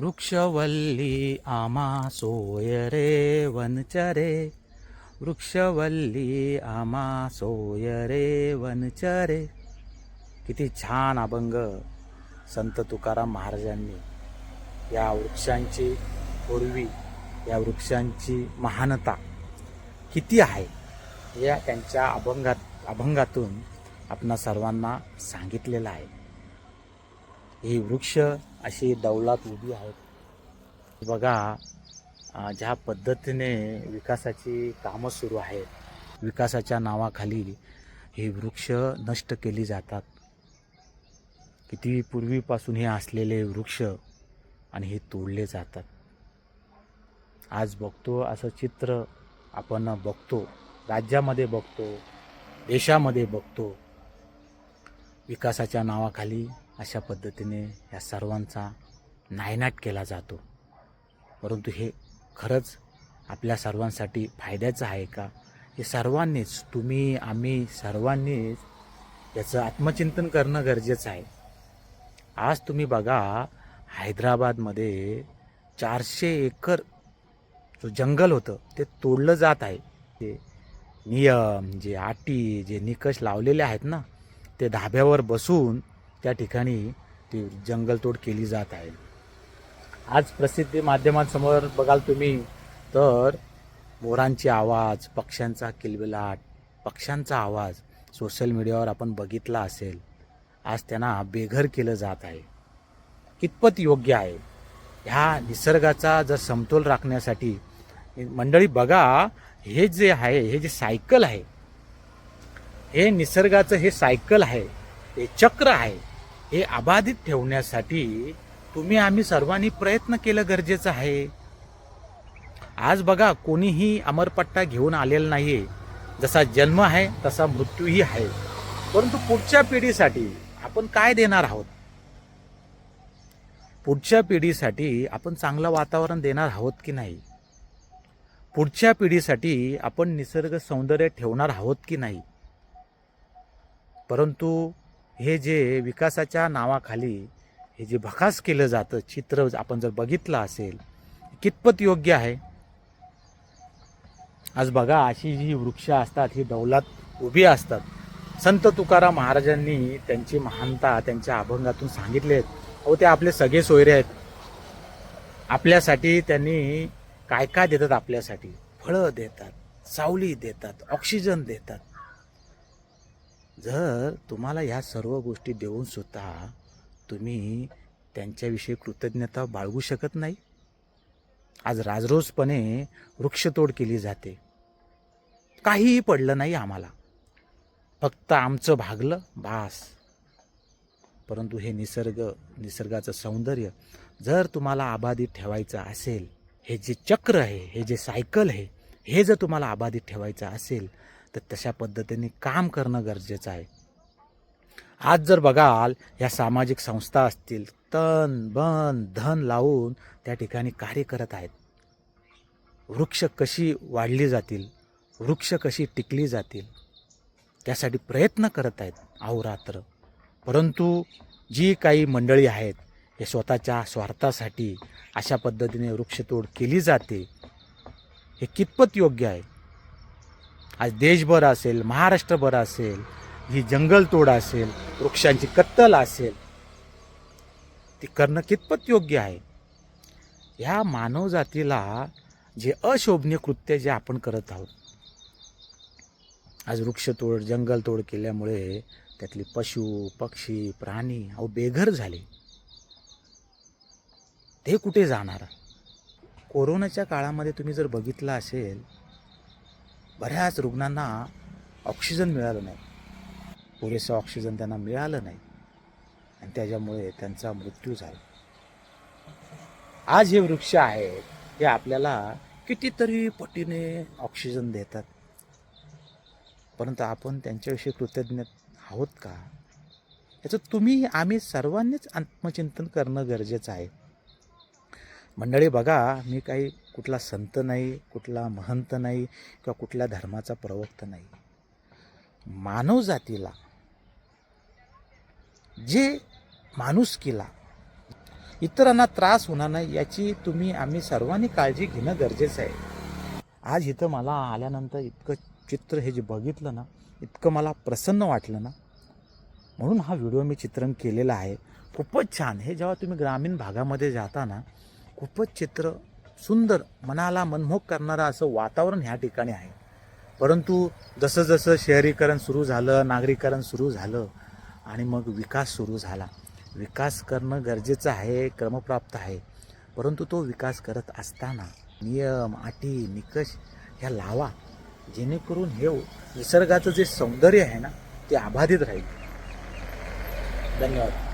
वृक्षवल्ली आमा सोय रे वनचरे. वृक्षवल्ली आमा सोय रे वनचरे. किती छान अभंग संत तुकाराम महाराजांनी या वृक्षांची पूर्वी या वृक्षांची महानता किती आहे या त्यांच्या अभंगात अभंगातून आपणा सर्वांना सांगितलेलं आहे. ही वृक्ष अशी दौलात उभी आहेत. बघा ज्या पद्धतीने विकासाची कामं सुरू आहेत. विकासाच्या नावाखाली हे वृक्ष नष्ट केली जातात. किती पूर्वीपासून हे असलेले वृक्ष आणि हे तोडले जातात. आज बघतो असं चित्र आपण बघतो राज्यामध्ये बघतो देशामध्ये बघतो. विकासाच्या नावाखाली अशा पद्धतीने या सर्वांचा नायनाट केला जातो. परंतु हे खरंच आपल्या सर्वांसाठी फायद्याचं आहे का? हे सर्वांनीच तुम्ही आम्ही सर्वांनीच याचं आत्मचिंतन करणं गरजेचं आहे. आज तुम्ही बघा हैदराबादमध्ये चारशे एकर जो जंगल होतं ते तोडलं जात आहे. ते नियम जे अटी जे निकष लावलेले आहेत ना ते धाब्यावर बसून त्या ठिकाणी ती जंगलतोड केली जात आहे. आज प्रसिद्धी माध्यमांसमोर बघाल तुम्ही तर मोरांचे आवाज पक्ष्यांचा किलबिलाट पक्ष्यांचा आवाज सोशल मीडियावर आपण बघितला असेल. आज त्यांना बेघर केलं जात आहे. कितपत योग्य आहे? ह्या निसर्गाचा जर समतोल राखण्यासाठी मंडळी बघा हे जे आहे हे जे सायकल आहे हे निसर्गाचं हे सायकल आहे हे चक्र आहे. हे अबाधित ठेवण्यासाठी तुम्ही आम्ही सर्वांनी प्रयत्न केलं गरजेचं आहे. आज बघा कोणीही अमरपट्टा घेऊन आलेला नाहीये. जसा जन्म आहे तसा मृत्यूही आहे. परंतु पुढच्या पिढीसाठी आपण काय देणार आहोत? पुढच्या पिढीसाठी आपण चांगलं वातावरण देणार आहोत की नाही? पुढच्या पिढीसाठी आपण निसर्ग सौंदर्य ठेवणार आहोत की नाही? परंतु हे जे विकासाच्या नावाखाली हे जे भकास केलं जातं चित्र आपण जर बघितलं असेल कितपत योग्य आहे? आज बघा अशी जी वृक्ष असतात ही डौलात उभी असतात. संत तुकाराम महाराजांनी त्यांची महानता त्यांच्या अभंगातून सांगितले आहेत. अहो ते आपले सगळे सोयरे आहेत. आपल्यासाठी त्यांनी काय काय देतात आपल्यासाठी? फळं देतात सावली देतात ऑक्सिजन देतात. जर तुम्हाला ह्या सर्व गोष्टी देऊन सुद्धा तुम्ही त्यांच्याविषयी कृतज्ञता बाळगू शकत नाही? आज राजरोसपणे वृक्षतोड केली जाते. काहीही पडलं नाही आम्हाला. फक्त आमचं भागलं बास. परंतु हे निसर्ग निसर्गाचं सौंदर्य जर तुम्हाला आबाधित ठेवायचं असेल हे जे चक्र आहे हे जे सायकल आहे हे जर तुम्हाला आबाधित ठेवायचं असेल तर तशा पद्धतीने काम करणं गरजेचं आहे. आज जर बघाल या सामाजिक संस्था असतील तन बन धन लावून त्या ठिकाणी कार्य करत आहेत. वृक्ष कशी वाढली जातील वृक्ष कशी टिकली जातील त्यासाठी प्रयत्न करत आहेत अहोरात्र. परंतु जी काही मंडळी आहेत हे स्वतःच्या स्वार्थासाठी अशा पद्धतीने वृक्षतोड केली जाते हे कितपत योग्य आहे? आज देशभर असेल महाराष्ट्रभर असेल ही जंगलतोड असेल वृक्षांची कत्तल असेल ती करणं कितपत योग्य आहे? ह्या मानवजातीला जे अशोभनीय कृत्य जे आपण करत आहोत आज वृक्षतोड जंगलतोड केल्यामुळे त्यातले पशु पक्षी प्राणी अहो बेघर झाले. ते कुठे जाणार? कोरोनाच्या काळामध्ये तुम्ही जर बघितलं असेल बऱ्याच रुग्णांना ऑक्सिजन मिळालं नाही. पुरेसं ऑक्सिजन त्यांना मिळालं नाही. आणि त्याच्यामुळे त्यांचा मृत्यू झाला. आज हे वृक्ष आहेत हे आपल्याला कितीतरी पटीने ऑक्सिजन देतात. परंतु आपण त्यांच्याविषयी कृतज्ञ आहोत का? याचं तुम्ही आम्ही सर्वांनीच आत्मचिंतन करणं गरजेचं आहे. मंडळी बघा मी काही कुठला संत नाही कुठला महंत नाही किंवा कुठल्या धर्माचा प्रवक्ता नाही. मानवजातीला जे माणूस केला इतरांना त्रास होणार नाही याची तुम्ही आम्ही सर्वांनी काळजी घेणं गरजेचं आहे. आज इथं मला आल्यानंतर इतकं चित्र हे जे बघितलं ना इतकं मला प्रसन्न वाटलं ना. म्हणून हा व्हिडिओ मी चित्रण केलेला आहे. खूपच छान. हे जेव्हा तुम्ही ग्रामीण भागामध्ये जाता ना खूपच चित्र सुंदर मनाला मनमोहक करणारं असं वातावरण ह्या ठिकाणी आहे. परंतु जसं जसं शहरीकरण सुरू झालं नागरीकरण सुरू झालं आणि मग विकास सुरू झाला. विकास करणं गरजेचं आहे क्रमप्राप्त आहे. परंतु तो विकास करत असताना नियम अटी निकष ह्या लावा. जेणेकरून हे निसर्गाचं जे सौंदर्य आहे ना ते अबाधित राहील. धन्यवाद.